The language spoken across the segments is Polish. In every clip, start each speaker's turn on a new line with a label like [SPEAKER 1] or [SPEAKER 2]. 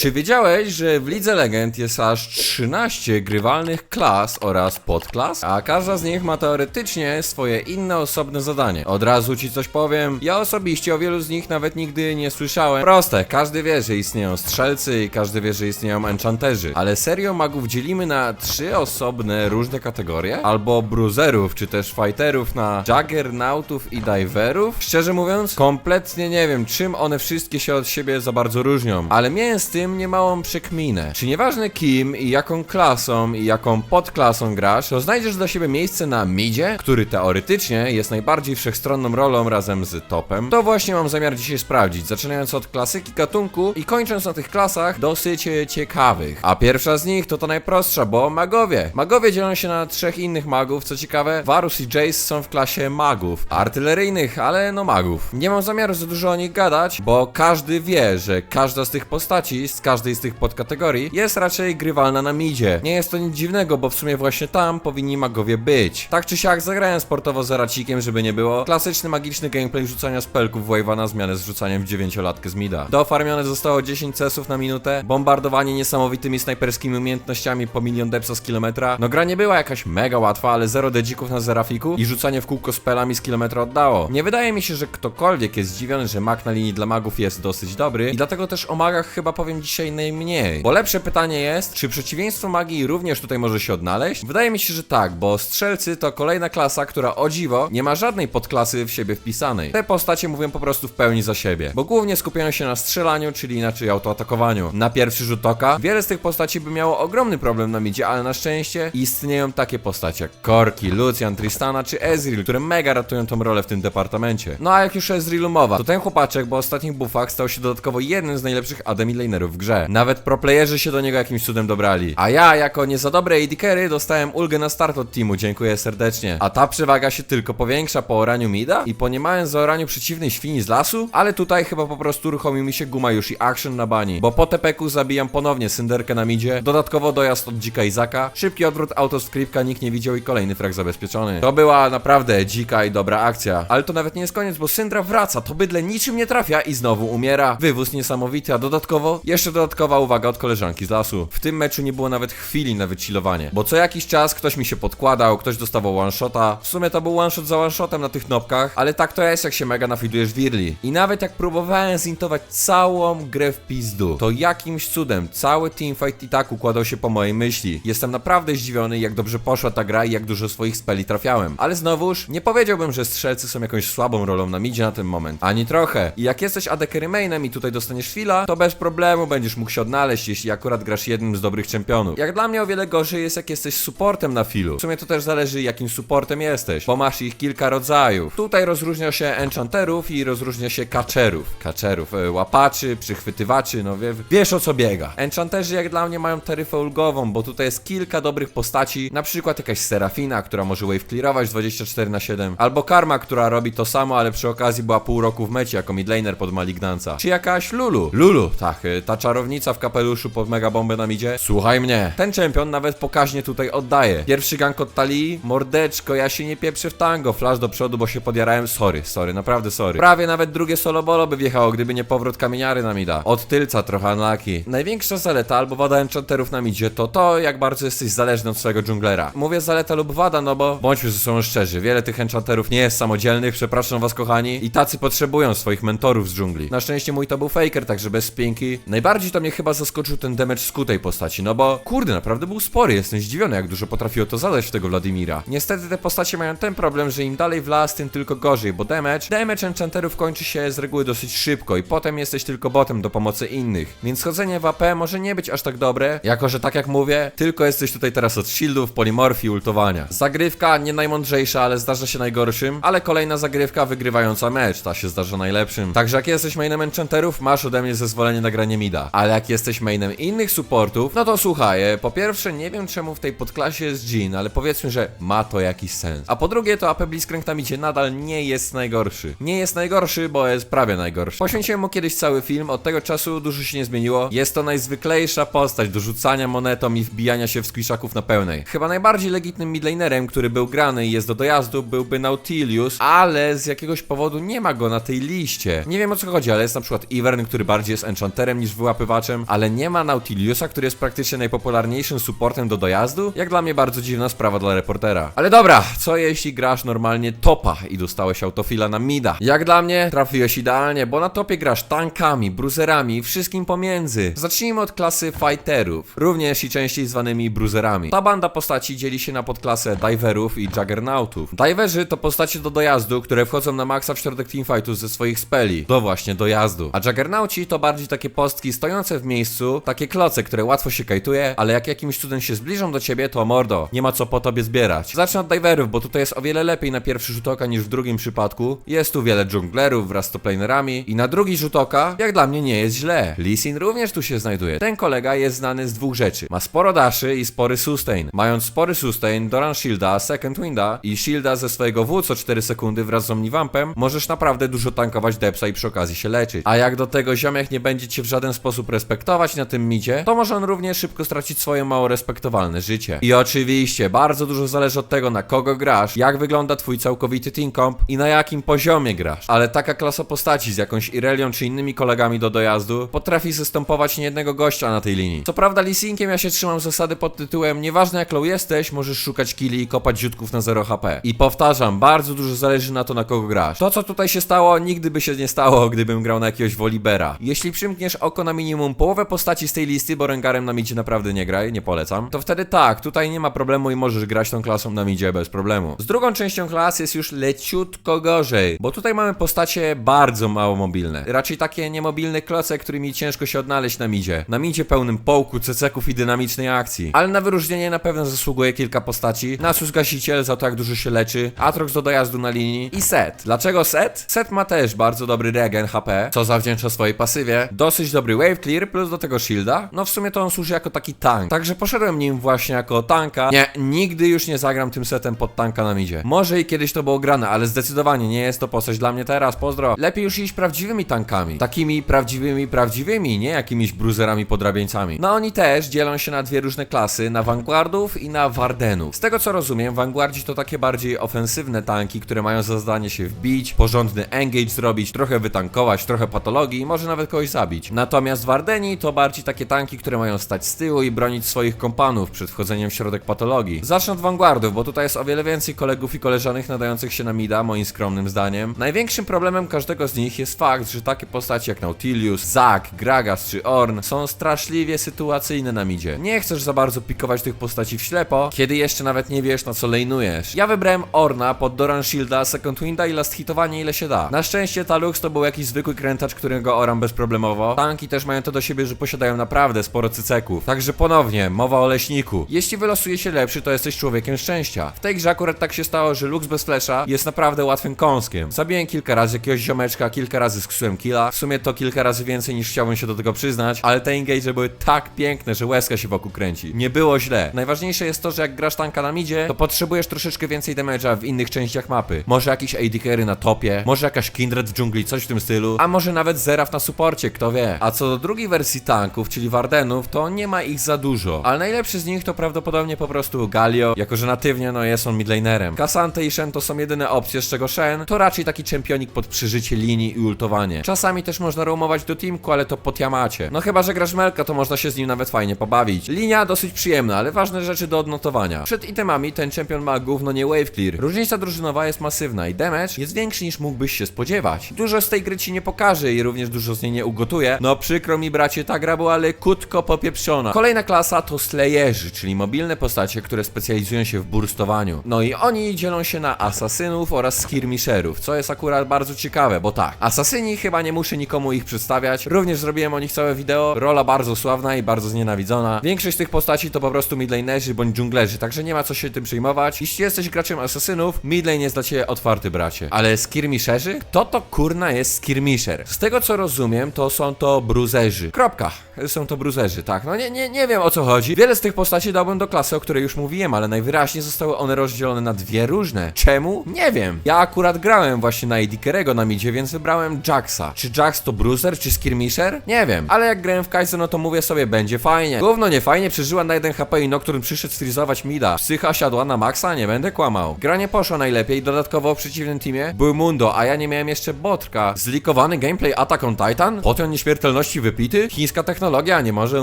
[SPEAKER 1] Czy wiedziałeś, że w Lidze Legend jest aż 13 grywalnych klas oraz podklas? A każda z nich ma teoretycznie swoje inne osobne zadanie. Od razu ci coś powiem, ja osobiście o wielu z nich nawet nigdy nie słyszałem. Proste, każdy wie, że istnieją strzelcy i każdy wie, że istnieją enchanterzy. Ale serio magów dzielimy na trzy osobne różne kategorie? Albo bruzerów, czy też fighterów na juggernautów i diverów? Szczerze mówiąc, kompletnie nie wiem, czym one wszystkie się od siebie za bardzo różnią. Ale miałem z tym niemałą przekminę. Czy nieważne kim i jaką klasą i jaką podklasą grasz, to znajdziesz dla siebie miejsce na midzie, który teoretycznie jest najbardziej wszechstronną rolą razem z topem? To właśnie mam zamiar dzisiaj sprawdzić, zaczynając od klasyki gatunku i kończąc na tych klasach dosyć ciekawych. A pierwsza z nich to ta najprostsza, bo magowie. Magowie dzielą się na trzech innych magów, co ciekawe, Varus i Jace są w klasie magów, artyleryjnych, ale no magów. Nie mam zamiaru za dużo o nich gadać, bo każdy wie, że każda z tych postaci, z każdej z tych podkategorii jest raczej grywalna na midzie. Nie jest to nic dziwnego, bo w sumie właśnie tam powinni magowie być. Tak czy siak zagrałem sportowo z Aracikiem, żeby nie było. Klasyczny magiczny gameplay rzucania spelków wave'a na zmianę z rzucaniem w dziewięciolatkę z mida. Dofarmione zostało 10 cesów na minutę, bombardowanie niesamowitymi snajperskimi umiejętnościami po milion depsa z kilometra. No gra nie była jakaś mega łatwa, ale zero dedzików na zerafiku i rzucanie w kółko spelami z kilometra oddało. Nie wydaje mi się, że ktokolwiek jest zdziwiony, że mag na linii dla magów jest dosyć dobry i dlatego też o magach chyba powiem dzisiaj najmniej. Bo lepsze pytanie jest, czy przeciwieństwo magii również tutaj może się odnaleźć? Wydaje mi się, że tak, bo strzelcy to kolejna klasa, która o dziwo nie ma żadnej podklasy w siebie wpisanej. Te postacie mówią po prostu w pełni za siebie, bo głównie skupiają się na strzelaniu, czyli inaczej autoatakowaniu. Na pierwszy rzut oka wiele z tych postaci by miało ogromny problem na midzie, ale na szczęście istnieją takie postacie jak Korki, Lucian, Tristana czy Ezreal, które mega ratują tą rolę w tym departamencie. No a jak już o Ezrealu mowa, to ten chłopaczek po ostatnich buffach stał się dodatkowo jednym z najlepszych AD lanerów w grze. Nawet proplayerzy się do niego jakimś cudem dobrali. A ja, jako nie za dobre AD dostałem ulgę na start od teamu, dziękuję serdecznie. A ta przewaga się tylko powiększa po oraniu mida i po niemałym zaoraniu przeciwnej świni z lasu, ale tutaj chyba po prostu uruchomił mi się guma już i action na bani, bo po tepeku zabijam ponownie synderkę na midzie, dodatkowo dojazd od dzika Izaka, szybki odwrót autoscriptka nikt nie widział i kolejny frag zabezpieczony. To była naprawdę dzika i dobra akcja, ale to nawet nie jest koniec, bo Syndra wraca, to bydle niczym nie trafia i znowu umiera. Wywóz niesamowity, a dodatkowo jeszcze dodatkowa uwaga od koleżanki z lasu. W tym meczu nie było nawet chwili na wychillowanie, bo co jakiś czas ktoś mi się podkładał, ktoś dostawał one shota. W sumie to był one shot za one shotem na tych nopkach, ale tak to jest jak się mega nafidujesz wirli. I nawet jak próbowałem zintować całą grę w pizdu, to jakimś cudem cały teamfight i tak układał się po mojej myśli. Jestem naprawdę zdziwiony jak dobrze poszła ta gra i jak dużo swoich speli trafiałem. Ale znowuż, nie powiedziałbym, że strzelcy są jakąś słabą rolą na midzie na ten moment. Ani trochę. I jak jesteś AD carry mainem i tutaj dostaniesz chwila, to bez problemu będziesz mógł się odnaleźć, jeśli akurat grasz jednym z dobrych czempionów. Jak dla mnie o wiele gorzej jest jak jesteś supportem na filu. W sumie to też zależy jakim supportem jesteś, bo masz ich kilka rodzajów. Tutaj rozróżnia się enchanterów i rozróżnia się kaczerów. Kaczerów, e, łapaczy, przychwytywaczy, no wie, wiesz o co biega. Enchanterzy jak dla mnie mają taryfę ulgową, bo tutaj jest kilka dobrych postaci, na przykład jakaś Serafina, która może wave clearować 24 na 7, albo Karma, która robi to samo, ale przy okazji była pół roku w mecie jako midlaner pod Malignanca, czy jakaś Lulu. Lulu, tak, y, ta czarownica w kapeluszu pod mega bombę na midzie. Słuchaj mnie, ten czempion nawet pokaźnie tutaj oddaje. Pierwszy gank od Talii, mordeczko, ja się nie pieprzę w tango, flash do przodu, bo się podjarałem, sorry, sorry, naprawdę sorry. Prawie nawet drugie solo bolo by wjechało, gdyby nie powrót kamieniary na mida. Od tylca trochę unlucky. Największa zaleta albo wada enchanterów na midzie to to, jak bardzo jesteś zależny od swojego dżunglera. Mówię zaleta lub wada, no bo bądźmy ze sobą szczerzy, wiele tych enchanterów nie jest samodzielnych, przepraszam was kochani, i tacy potrzebują swoich mentorów z dżungli. Na szczęście mój to był faker, także bez spinki. Najbardziej to mnie chyba zaskoczył ten damage z kutej postaci, no bo kurde, naprawdę był spory, jestem zdziwiony jak dużo potrafiło to zadać w tego Wladimira. Niestety te postacie mają ten problem, że im dalej w las, tym tylko gorzej, bo damage, damage enchanterów kończy się z reguły dosyć szybko i potem jesteś tylko botem do pomocy innych, więc chodzenie w AP może nie być aż tak dobre, jako że tak jak mówię, tylko jesteś tutaj teraz od shieldów, polimorfii, ultowania. Zagrywka nie najmądrzejsza, ale zdarza się najgorszym, ale kolejna zagrywka wygrywająca mecz, ta się zdarza najlepszym. Także jak jesteś mainem enchanterów, masz ode mnie zezwolenie na granie mida, ale jak jesteś mainem innych supportów, no to słuchaj, e, po pierwsze nie wiem czemu w tej podklasie jest Jin, ale powiedzmy, że ma to jakiś sens. A po drugie to AP Blitzcrank na midzie nadal nie jest najgorszy. Nie jest najgorszy, bo jest prawie najgorszy. Poświęciłem mu kiedyś cały film, od tego czasu dużo się nie zmieniło. Jest to najzwyklejsza postać do rzucania monetą i wbijania się w squishaków na pełnej. Chyba najbardziej legitnym midlanerem, który był grany i jest do dojazdu, byłby Nautilius, ale z jakiegoś powodu nie ma go na tej liście. Nie wiem o co chodzi, ale jest na przykład Ivern, który bardziej jest enchanterem niż wyłapem wyłapywaczem, ale nie ma Nautiliusa, który jest praktycznie najpopularniejszym supportem do dojazdu? Jak dla mnie bardzo dziwna sprawa dla reportera. Ale dobra, co jeśli grasz normalnie topa i dostałeś autofila na mida? Jak dla mnie trafiłeś idealnie, bo na topie grasz tankami, bruzerami wszystkim pomiędzy. Zacznijmy od klasy fighterów, również i częściej zwanymi bruzerami. Ta banda postaci dzieli się na podklasę diverów i juggernautów. Diverzy to postacie do dojazdu, które wchodzą na maksa w środek teamfightów ze swoich speli. Do właśnie dojazdu. A juggernauci to bardziej takie postki stojące w miejscu, takie kloce, które łatwo się kajtuje, ale jak jakimś cudem się zbliżą do ciebie, to mordo, nie ma co po tobie zbierać. Zacznę od diverów, bo tutaj jest o wiele lepiej na pierwszy rzut oka niż w drugim przypadku. Jest tu wiele dżunglerów wraz z toplanerami i na drugi rzut oka, jak dla mnie nie jest źle. Lee Sin również tu się znajduje. Ten kolega jest znany z dwóch rzeczy. Ma sporo daszy i spory sustain. Mając spory sustain, Doran Shielda, Second Winda i Shielda ze swojego W co 4 sekundy wraz z Omnivampem, możesz naprawdę dużo tankować depsa i przy okazji się leczyć. A jak do tego ziomek nie będzie cię w żaden sposób respektować na tym midzie, to może on również szybko stracić swoje mało respektowalne życie. I oczywiście, bardzo dużo zależy od tego na kogo grasz, jak wygląda twój całkowity team comp i na jakim poziomie grasz. Ale taka klasa postaci z jakąś Irelią czy innymi kolegami do dojazdu potrafi zastępować niejednego gościa na tej linii. Co prawda Lisinkiem ja się trzymam zasady pod tytułem nieważne jak low jesteś, możesz szukać killi i kopać ziutków na 0 HP. I powtarzam, bardzo dużo zależy na to na kogo grasz. To co tutaj się stało, nigdy by się nie stało, gdybym grał na jakiegoś Wolibera. Jeśli przymkniesz oko na minimum połowę postaci z tej listy, bo Rengarem na midzie naprawdę nie graj, nie polecam, to wtedy tak, tutaj nie ma problemu i możesz grać tą klasą na midzie bez problemu. Z drugą częścią klas jest już leciutko gorzej, bo tutaj mamy postacie bardzo mało mobilne. Raczej takie niemobilne kloce, którymi ciężko się odnaleźć na midzie. Na midzie pełnym połku, ceceków i dynamicznej akcji. Ale na wyróżnienie na pewno zasługuje kilka postaci. Nasus Gasiciel za to jak dużo się leczy, Atrox do dojazdu na linii i Set. Dlaczego Set? Set ma też bardzo dobry regen HP, co zawdzięcza swojej pasywie. Dosyć dobry wave clear, plus do tego shielda. No w sumie to on służy jako taki tank. Także poszedłem nim właśnie jako tanka. Nie, nigdy już nie zagram tym setem pod tanka na midzie. Może i kiedyś to było grane, ale zdecydowanie nie jest to postać dla mnie teraz, pozdro. Lepiej już iść prawdziwymi tankami. Takimi prawdziwymi, prawdziwymi, nie jakimiś bruzerami podrabieńcami. No oni też dzielą się na dwie różne klasy, na Vanguardów i na Wardenów. Z tego co rozumiem, Vanguardzi to takie bardziej ofensywne tanki, które mają za zadanie się wbić, porządny engage zrobić, trochę wytankować, trochę patologii i może nawet kogoś zabić. Natomiast Wardeni to bardziej takie tanki, które mają stać z tyłu i bronić swoich kompanów przed wchodzeniem w środek patologii. Zacznę od Vanguardów, bo tutaj jest o wiele więcej kolegów i koleżanek nadających się na mida, moim skromnym zdaniem. Największym problemem każdego z nich jest fakt, że takie postaci jak Nautilius, Zack, Gragas czy Orn są straszliwie sytuacyjne na midzie. Nie chcesz za bardzo pikować tych postaci w ślepo, kiedy jeszcze nawet nie wiesz na co lejnujesz. Ja wybrałem Orna pod Doran Shielda, Second Winda i last hitowanie ile się da. Na szczęście Talux to był jakiś zwykły krętacz, którego oram bezproblemowo. Tanki też mają to do siebie, że posiadają naprawdę sporo cyceków. Także ponownie, mowa o leśniku. Jeśli wylosuje się lepszy, to jesteś człowiekiem szczęścia. W tej grze akurat tak się stało, że Lux bez flesza jest naprawdę łatwym kąskiem. Zabiłem kilka razy jakiegoś ziomeczka, kilka razy sksułem killa. W sumie to kilka razy więcej niż chciałbym się do tego przyznać, ale te engage były tak piękne, że łezka się wokół kręci. Nie było źle. Najważniejsze jest to, że jak grasz tanka na midzie, to potrzebujesz troszeczkę więcej damage'a w innych częściach mapy. Może jakiś AD carry na topie, może jakaś Kindred w dżungli, coś w tym stylu, a może nawet Zeraf na suporcie, kto wie. A co do drugiej wersji tanków, czyli Wardenów, to nie ma ich za dużo. Ale najlepszy z nich to prawdopodobnie po prostu Galio, jako że natywnie no jest on midlanerem. Kasante i Shen to są jedyne opcje, z czego Shen to raczej taki czempionik pod przeżycie linii i ultowanie. Czasami też można roamować do teamku, ale to pod Yamacie. No chyba, że grasz Melka, to można się z nim nawet fajnie pobawić. Linia dosyć przyjemna, ale ważne rzeczy do odnotowania. Przed itemami ten czempion ma gówno nie wave clear. Różnica drużynowa jest masywna i damage jest większy niż mógłbyś się spodziewać. Dużo z tej gry ci nie pokaże i również dużo z niej nie ugotuje. No przykro mi bracie, ta gra była lekutko popieprzona. Kolejna klasa to Slayerzy, czyli mobilne postacie, które specjalizują się w burstowaniu. No i oni dzielą się na asasynów oraz skirmisherów, co jest akurat bardzo ciekawe, bo tak, asasyni chyba nie muszę nikomu ich przedstawiać. Również zrobiłem o nich całe wideo. Rola bardzo sławna i bardzo znienawidzona. Większość tych postaci to po prostu midlanerzy bądź dżunglerzy, także nie ma co się tym przejmować. Jeśli jesteś graczem asasynów, midlane jest dla ciebie otwarty, bracie. Ale skirmisherzy? Kto to kurna jest skirmisher? Z tego co rozumiem, to są to bruzerzy. Kropka. Są to bruzerzy, tak. No nie, nie, nie wiem o co chodzi. Wiele z tych postaci dałbym do klasy, o której już mówiłem, ale najwyraźniej zostały one rozdzielone na dwie różne. Czemu? Nie wiem. Ja akurat grałem właśnie na AD Carry'ego na midzie, więc wybrałem Jaxa. Czy Jax to bruzer, czy skirmisher? Nie wiem. Ale jak grałem w Kaizo, no to mówię sobie, będzie fajnie. Gówno nie fajnie, przeżyła na 1 HP i Nocturne przyszedł sfrizować mida. Psycha siadła na maksa, nie będę kłamał. Gra nie poszła najlepiej, dodatkowo w przeciwnym teamie był Mundo, a ja nie miałem jeszcze Botrka. Zlikowany gameplay Attack on Titan? Potion nieśmiertelności wypity? Chińska technologia nie może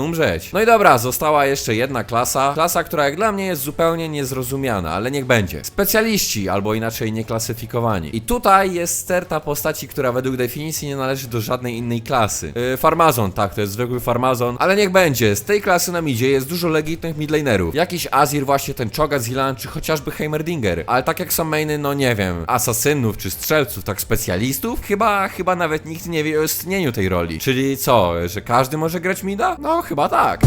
[SPEAKER 1] umrzeć. No i dobra, została jeszcze jedna klasa. Klasa, która jak dla mnie jest zupełnie niezrozumiana, ale niech będzie. Specjaliści, albo inaczej nieklasyfikowani. I tutaj jest sterta postaci, która według definicji nie należy do żadnej innej klasy. Yy, farmazon, tak, to jest zwykły farmazon, ale niech będzie. Z tej klasy na midzie jest dużo legitnych midlanerów. Jakiś Azir, właśnie ten Choga Zilan, czy chociażby Heimerdinger. Ale tak jak są mainy, no nie wiem, asasynów czy strzelców, tak specjalistów? Chyba, chyba nawet nikt nie wie o istnieniu tej roli. Czyli co, że każdy może grać No, chyba tak.